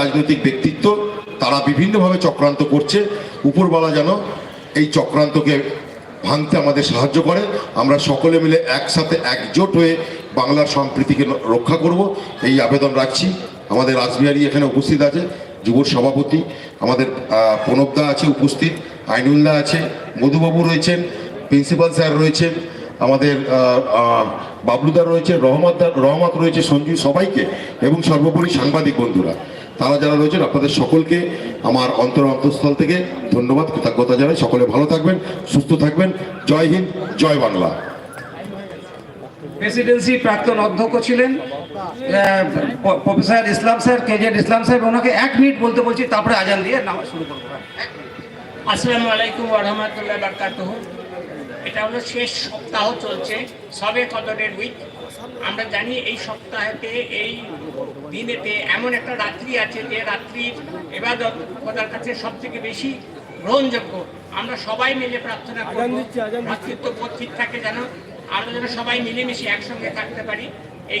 রাজনৈতিক ব্যক্তিত্ব, তারা বিভিন্নভাবে চক্রান্ত করছে। উপরবালা যেন এই চক্রান্তকে ভাঙতে আমাদের সাহায্য করে। আমরা সকলে মিলে একসাথে একজোট হয়ে বাংলার সম্প্রীতিকে রক্ষা করব। এই আবেদন রাখছি। আমাদের রাসবিহারী এখানে উপস্থিত আছে, যুব সভাপতি। আমাদের প্রণবদা আছে উপস্থিত, আইনুল্লাহ আছে, মধুবাবু রয়েছেন, প্রিন্সিপাল স্যার রয়েছেন আমাদের বাবলুদা রয়েছে রহমত রহমত রয়েছে সঞ্জু সবাইকে এবং সর্বোপরি সাংবাদিক বন্ধুরা। তারা যারা রয়েছেন আপনাদের সকলকে আমার অন্তর অন্তঃস্থল থেকে ধন্যবাদ কৃতজ্ঞতা জানাই। সকলে ভালো থাকবেন সুস্থ থাকবেন। জয় হিন্দ জয় বাংলা। প্রেসিডেন্সি প্রাক্তন অধ্যক্ষ ছিলেন professor Islam sir KZ Islam saheb ওনাকে এক মিনিট বলতে বলছি তারপরে আজান দিয়ে নামা শুরু করব। আসসালামু আলাইকুম রহমতুল্লাহ বারকাতুহ। এটা হলো শেষ সপ্তাহ চলছে সবে কদরের উইক আমরা জানি এই সপ্তাহেতে এই দিনেতে এমন একটা রাত্রি আছে যে রাত্রির এবাদত খোদার কাছে সব থেকে বেশি গ্রহণযোগ্য। আমরা সবাই মিলে প্রার্থনা করব ভ্রাতৃত্ব বোধ ঠিক থাকে যেন আমরা যেন সবাই মিলেমিশে একসঙ্গে থাকতে পারি। এই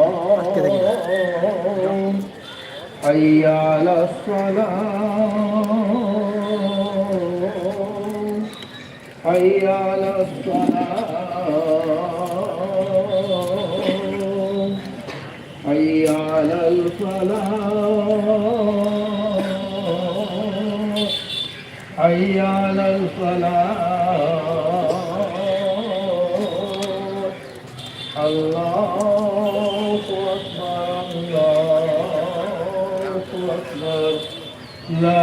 حي على الصلاة حي على الصلاة حي على الفلاح حي على الفلاح الله لا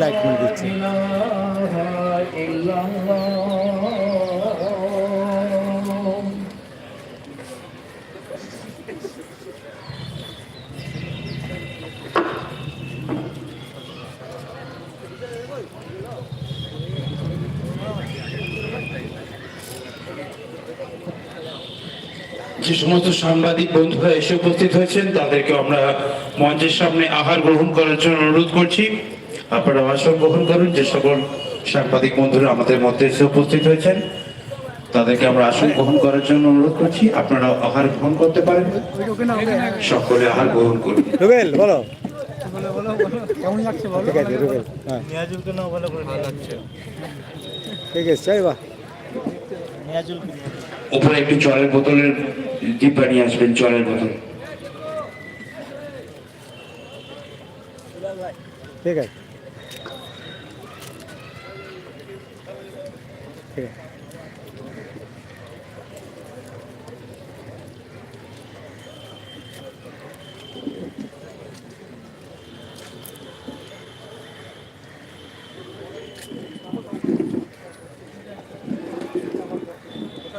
লাইট দিচ্ছে। যে সমস্ত সাংবাদিক বন্ধুরা এসে উপস্থিত হয়েছেন তাদেরকে আমরা মঞ্চের সামনে আহার গ্রহণ করার জন্য অনুরোধ করছি। আপনারা আসন গ্রহণ করুন যে সকল সাংবাদিক বন্ধুরা আমাদের মধ্যে এসে উপস্থিত হয়েছেন তাদেরকে আমরা আসন গ্রহণ করার জন্য অনুরোধ করছি। আপনারা আহার গ্রহণ করতে পারেন। সকলে আহার গ্রহণ করুন। রুবেল বলো। ঠিক আছে রুবেল হ্যাঁ। ঠিক আছে চাই বা উপরে একটু জলের বোতলের ডিব্বা নিয়ে আসবেন জলের মতো। ঠিক আছে। ঠিক আছে।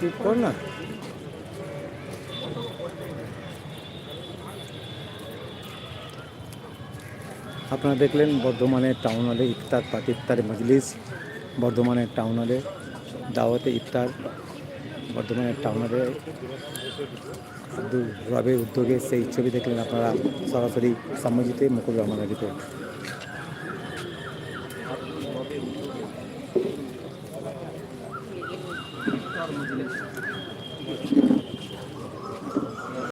Çık korna. আপনারা দেখলেন বর্ধমানের টাউন হলে ইফতার, পার্টি ইফতার, মজলিস, বর্ধমানের টাউন হলে দাওয়াতে ইফতার, বর্ধমানের টাউন হলে রবের উদ্যোগে সেই ছবি দেখলেন আপনারা সরাসরি সাম্যজিতে মুকুল রহমানের রিপোর্ট